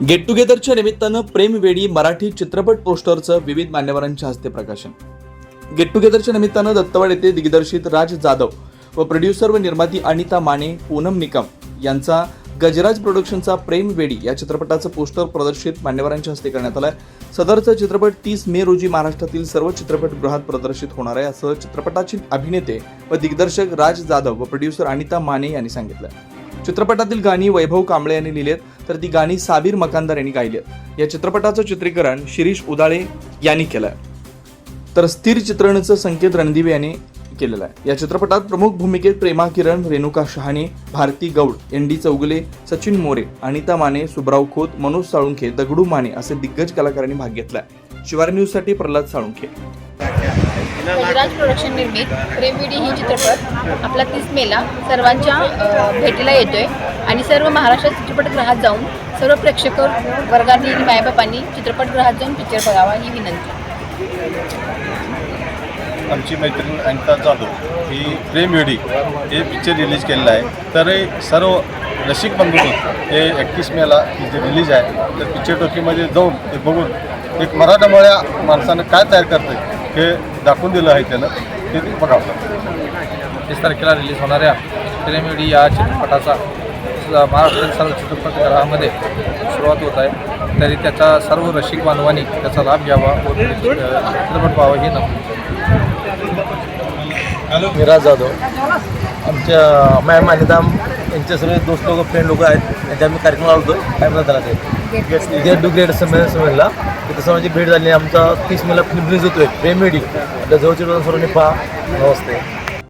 Gate टुगेदरच्या निमित्तानं प्रेमवेडी मराठी चित्रपट पोस्टरचं विविध मान्यवरांच्या हस्ते प्रकाशन. गेट टुगेदरच्या निमित्तानं दत्तवाड येथे दिग्दर्शित राज जाधव व प्रोड्युसर व निर्माती अनिता माने पूनम निकम यांचा गजराज प्रोडक्शनचा प्रेम वेडी या चित्रपटाचं पोस्टर प्रदर्शित मान्यवरांच्या हस्ते करण्यात आलं सदरचा चित्रपट तीस मे रोजी महाराष्ट्रातील सर्व चित्रपटगृहात प्रदर्शित होणार आहे असं चित्रपटाचे अभिनेते व दिग्दर्शक राज जाधव व प्रोड्युसर अनिता माने यांनी सांगितलं चित्रपटातील गाणी वैभव कांबळे यांनी लिहिलेत. तर ती गाणी साबीर मकानदार यांनी गायली आहेत. या चित्रपटाचं चित्रीकरण शिरीष उदाळे यांनी केलं आहे तर स्थिर चित्रणचं संकेत रणदिवे यांनी केलेलं आहे. या चित्रपटात प्रमुख भूमिकेत प्रेमा किरण रेणुका शहाणे भारती गौड एन डी चौगुले सचिन मोरे अनिता माने सुब्राव खोत मनोज साळुंखे दगडू माने असे दिग्गज कलाकारांनी भाग घेतलाय. शिवार न्यूजसाठी प्रल्हाद साळुंखे. गजराज प्रोडक्शन निर्मित प्रेमविडी ही चित्रपट आपला तीस मेला सर्वांच्या भेटीला येतोय. आणि सर्व महाराष्ट्र चित्रपटगृहात जाऊन सर्व प्रेक्षक वर्गांनी आणि मायबापांनी चित्रपटगृहात जाऊन पिक्चर बघावा ही विनंती. आमची मैत्रीण अनिता जाधव ही प्रेमवेडी हे पिक्चर रिलीज केलेलं आहे. तर सर्व रसिक बंधूंनी हे एकतीस मेला ही जे रिलीज आहे तर पिक्चर टोकीमध्ये जाऊन ते बघून एक मराठमोळ्या माणसानं काय तयार करतं हे दाखवून दिलं आहे त्यानं. ते बघावं तीस तारखेला रिलीज होणाऱ्या प्रेमवेडी या चित्रपटाचा. महाराष्ट्रातील सर्व चित्रपटगृहामध्ये सुरुवात होत आहे. तरी त्याचा सर्व रसिक बांधवांनी त्याचा लाभ घ्यावा व चित्रपट पाहावा ही नम्र मिराज जाधव. आमच्या मॅम मान्यता यांचे सगळे दोस्त लोक फ्रेंड लोक आहेत. त्यांचे आम्ही कार्यक्रम आलो होतो. काय म्हणतात त्याला ते. गेट टू गेट संमेलन संमेलनला तिथं सर्वांची भेट झाली आमचा तीस मेला फिल्म रिलीज होतोय. प्रेमेडी आपल्या जवळच्या सर्वांनी पहा. नमस्ते.